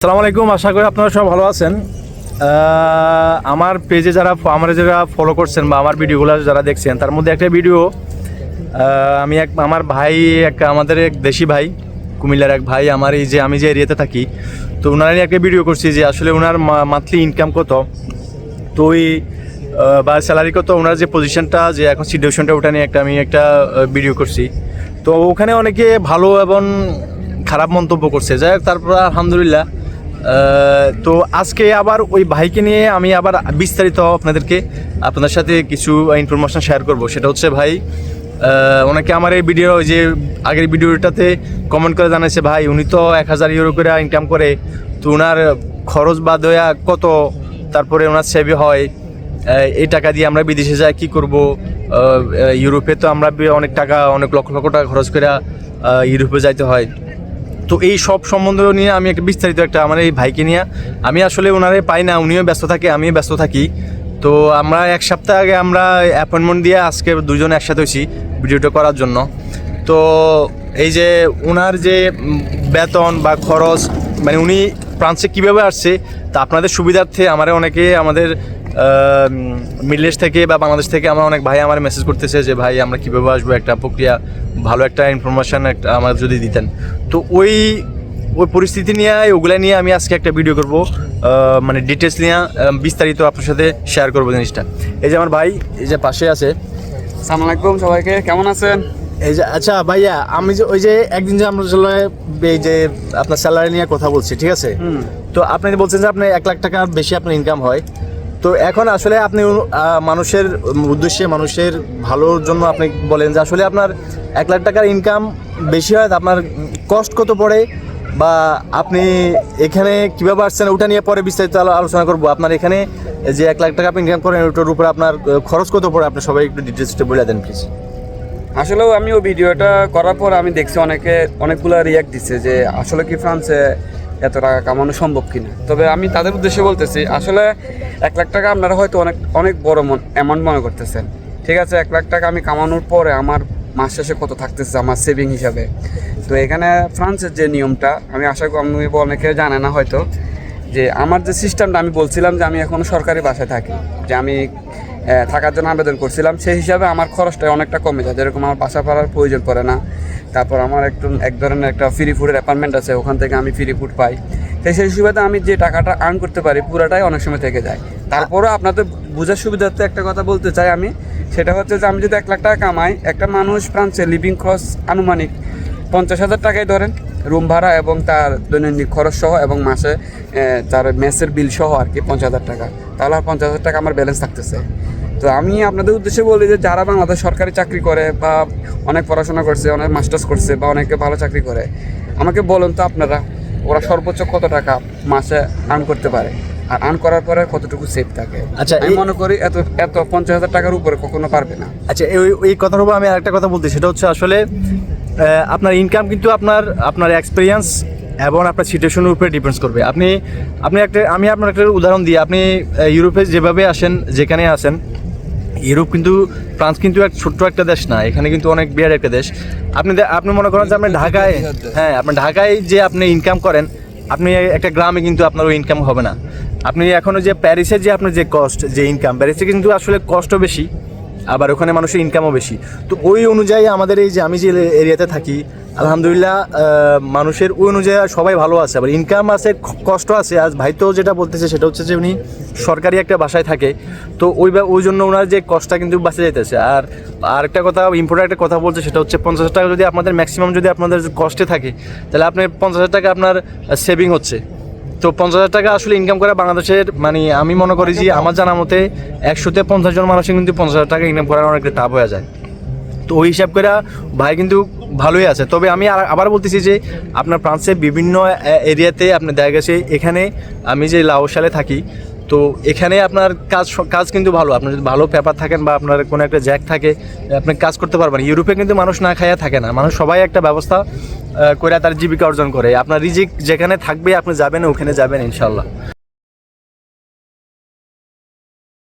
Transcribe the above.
আসসালামু আলাইকুম, আশা করি আপনারা সব ভালো আছেন। আমার পেজে যারা আমার যারা ফলো করছেন বা আমার ভিডিওগুলো যারা দেখছেন, তার মধ্যে একটা ভিডিও আমি এক আমার ভাই এক আমাদের এক দেশি ভাই, কুমিল্লার এক ভাই, আমার এই যে, আমি যে এরিয়াতে থাকি, তো ওনারই একটা ভিডিও করছি যে আসলে ওনার মান্থলি ইনকাম কত, তো ওই বা স্যালারি কত ওনার যে পজিশনটা যে এখন সিচুয়েশনটা ওটা নিয়ে একটা আমি একটা ভিডিও করছি। তো ওখানে অনেকে ভালো এবং খারাপ মন্তব্য করছে। যাই হোক, তারপর আলহামদুলিল্লাহ তো আজকে আবার ওই ভাইকে নিয়ে আমি আবার বিস্তারিত আপনাদেরকে আপনাদের সাথে কিছু ইনফরমেশন শেয়ার করব। সেটা হচ্ছে ভাই ওনাকে আমার এই ভিডিও যে আগের ভিডিওটাতে কমেন্ট করে জানাইছে, ভাই, উনি তো এক হাজার ইউরো করে ইনকাম করে, তো ওনার খরচ বা দয়া কত? তারপরে ওনার সেভে হয় এই টাকা দিয়ে আমরা বিদেশে যাই, কি করব? ইউরোপে তো আমরা অনেক টাকা, অনেক লক্ষ লক্ষ টাকা খরচ করে ইউরোপে যাইতে হয়। তো এই সব সম্বন্ধ নিয়ে আমি একটা বিস্তারিত একটা আমার এই ভাইকে নিয়ে আমি আসলে ওনারে পাই না, উনিও ব্যস্ত থাকে, আমিও ব্যস্ত থাকি। তো আমরা এক সপ্তাহ আগে আমরা অ্যাপয়েন্টমেন্ট দিয়ে আজকে দুজন একসাথে হয়েছি ভিডিওটা করার জন্য। তো এই যে ওনার যে বেতন বা খরচ মানে উনি ফ্রান্সে কীভাবে আসছে, তা আপনাদের সুবিধার্থে আমার অনেকে আমাদের মিডল ইস্ট থেকে বা বাংলাদেশ থেকে আমার অনেক ভাই আমার মেসেজ করতেছে যে ভাই আমরা কীভাবে আসব? একটা প্রক্রিয়া ভালো একটা ইনফরমেশান একটা আমার যদি দিতেন। তো ওই ওই পরিস্থিতি নিয়ে ওগুলা নিয়ে আমি আজকে একটা ভিডিও করব। মানে ডিটেলস নিয়ে বিস্তারিত আপনার সাথে শেয়ার করব জিনিসটা। এই যে আমার ভাই এই যে পাশে আছে। সালাম আলাইকুম সবাইকে কেমন আছেন? এই যে আচ্ছা ভাইয়া আমি যে ওই যে একদিন যে আমরা আসলে এই যে আপনার স্যালারি নিয়ে কথা বলছি ঠিক আছে? তো আপনি বলছেন যে আপনি এক লাখ টাকার বেশি আপনার ইনকাম হয় তো এখন আসলে আপনি মানুষের উদ্দেশ্যে, মানুষের ভালোর জন্য আপনি বলেন যে আসলে আপনার এক লাখ টাকার ইনকাম বেশি হয়, আপনার কষ্ট কত পড়ে? বা আপনি এখানে কীভাবে আসছেন, ওটা নিয়ে পরে বিস্তারিত আলো- আলোচনা করব। আপনার এখানে যে এক লাখ টাকা আপনি ইনকাম করেন, ওটার উপরে আপনার খরচ কত পড়ে? আপনি সবাই একটু ডিটেলসটা বলে দেন প্লিজ আসলেও আমি ওই ভিডিওটা করার পর আমি দেখছি অনেকে, অনেকগুলো রিয়াক্ট দিচ্ছে যে, আসলে কি ফ্রান্সে এত টাকা কামানো সম্ভব কিনা? তবে আমি তাদের উদ্দেশ্যে বলতেছি, আসলে এক লাখ টাকা আপনারা হয়তো অনেক অনেক বড় অ্যামাউন্ট মনে করতেছেন। ঠিক আছে, এক লাখ টাকা আমি কামানোর পরে আমার মাস শেষে কত থাকতেছে আমার সেভিং হিসাবে? তো এখানে ফ্রান্সের যে নিয়মটা, আমি আশা করি আমি অনেকে জানে না হয়তো, যে আমার যে সিস্টেমটা আমি বলছিলাম যে আমি এখন সরকারি বাসায় থাকি, যে আমি থাকার জন্য আবেদন করছিলাম, সেই হিসাবে আমার খরচটা অনেকটা কমে যায়, যেরকম আমার বাসা ভাড়ার প্রয়োজন পড়ে না। তারপর আমার একটু এক ধরনের একটা ফ্রি ফুডের অ্যাপার্টমেন্ট আছে, ওখান থেকে আমি ফ্রি ফুড পাই। তো সেই সুবিধা আমি যে টাকাটা আর্ন করতে পারি, পুরোটাই অনেক সময় থেকে যায়। তারপরেও আপনাদের বোঝার সুবিধার্থে একটা কথা বলতে চাই আমি, সেটা হচ্ছে যে আমি যদি এক লাখ টাকা কামাই, একটা মানুষ ফ্রান্সে লিভিং খরচ আনুমানিক পঞ্চাশ হাজার টাকাই ধরেন রুম ভাড়া এবং তার দৈনন্দিন খরচ সহ এবং মাসে তার মেসের বিল সহ আর কি পঞ্চাশ হাজার টাকা। তাহলে আর পঞ্চাশ হাজার টাকা আমার ব্যালেন্স থাকতেছে। তো আমি আপনাদের উদ্দেশ্যে বলি যে যারা বাংলাদেশ সরকারি চাকরি করে বা অনেক পড়াশোনা করছে অনেক মাস্টার্স করছে বা অনেকে ভালো চাকরি করে আমাকে বলুন তো আপনারা ওরা সর্বোচ্চ কত টাকা মাসে আর্ন করতে পারে? আর আর্ন করার পরে কতটুকু সেফ থাকে? আচ্ছা, আমি মনে করি এত এত পঞ্চাশ হাজার টাকার উপরে কখনো পারবে না। আচ্ছা এই এই কথার উপর আমি আরেকটা কথা বলতে সেটা হচ্ছে আসলে আপনার ইনকাম কিন্তু আপনার আপনার এক্সপিরিয়েন্স এবং আপনার সিচুয়েশনের উপরে ডিপেন্ডস করবে। আপনি আপনি একটা আমি আপনার একটা উদাহরণ দিই আপনি ইউরোপে যেভাবে আসেন যেখানে আসেন ইউরোপ কিন্তু ফ্রান্স কিন্তু এক ছোট্ট একটা দেশ না এখানে কিন্তু অনেক বিরাট একটা দেশ। আপনি আপনি মনে করেন যে আপনি ঢাকায় হ্যাঁ আপনি ঢাকায় যে আপনি ইনকাম করেন আপনি একটা গ্রামে কিন্তু আপনার ওই ইনকাম হবে না। আপনি এখনও যে প্যারিসে যে আপনার যে কস্ট যে ইনকাম প্যারিসে কিন্তু আসলে কষ্টও বেশি আবার ওখানে মানুষের ইনকামও বেশি। তো ওই অনুযায়ী আমাদের এই যে আমি যে এরিয়াতে থাকি আলহামদুলিল্লাহ মানুষের ওই অনুযায়ী সবাই ভালো আছে। আবার ইনকাম আছে কষ্ট আছে। আজ ভাই তো যেটা বলতেছে সেটা হচ্ছে যে উনি সরকারি একটা বাসায় থাকে। তো ওই বা- ওই জন্য ওনার যে কষ্টটা কিন্তু বাঁচে যাইতেছে। আর আরেকটা কথা ইম্পর্টেন্ট একটা কথা বলছে সেটা হচ্ছে পঞ্চাশ হাজার টাকা যদি আপনাদের ম্যাক্সিমাম যদি আপনাদের কষ্টে থাকে তাহলে আপনি পঞ্চাশ হাজার টাকা আপনার সেভিং হচ্ছে। তো পঞ্চাশ হাজার টাকা আসলে ইনকাম করা বাংলাদেশের মানে আমি মনে করি যে আমার জানা মতে একশোতে পঞ্চাশ জন মানুষের কিন্তু পঞ্চাশ হাজার টাকা ইনকাম করার অনেকটা টাফ হয়ে যায়। তো ওই হিসাব করে ভাই কিন্তু ভালোই আছে। তবে আমি আবার বলতেছি যে আপনার ফ্রান্সের বিভিন্ন এরিয়াতে আপনি দেখা গেছে এখানে আমি যে লাওসালে থাকি, তো এখানে আপনার কাজ কাজ কিন্তু ভালো। আপনার যদি ভালো পেপার থাকেন বা আপনার কোনো একটা জ্যাক থাকে, আপনি কাজ করতে পারবেন। ইউরোপে কিন্তু মানুষ না খাইয়া থাকে না। মানুষ সবাই একটা ব্যবস্থা করে তার জীবিকা অর্জন করে। আপনার রিজিক যেখানে থাকবে, আপনি যাবেন, ওখানে যাবেন ইনশাল্লাহ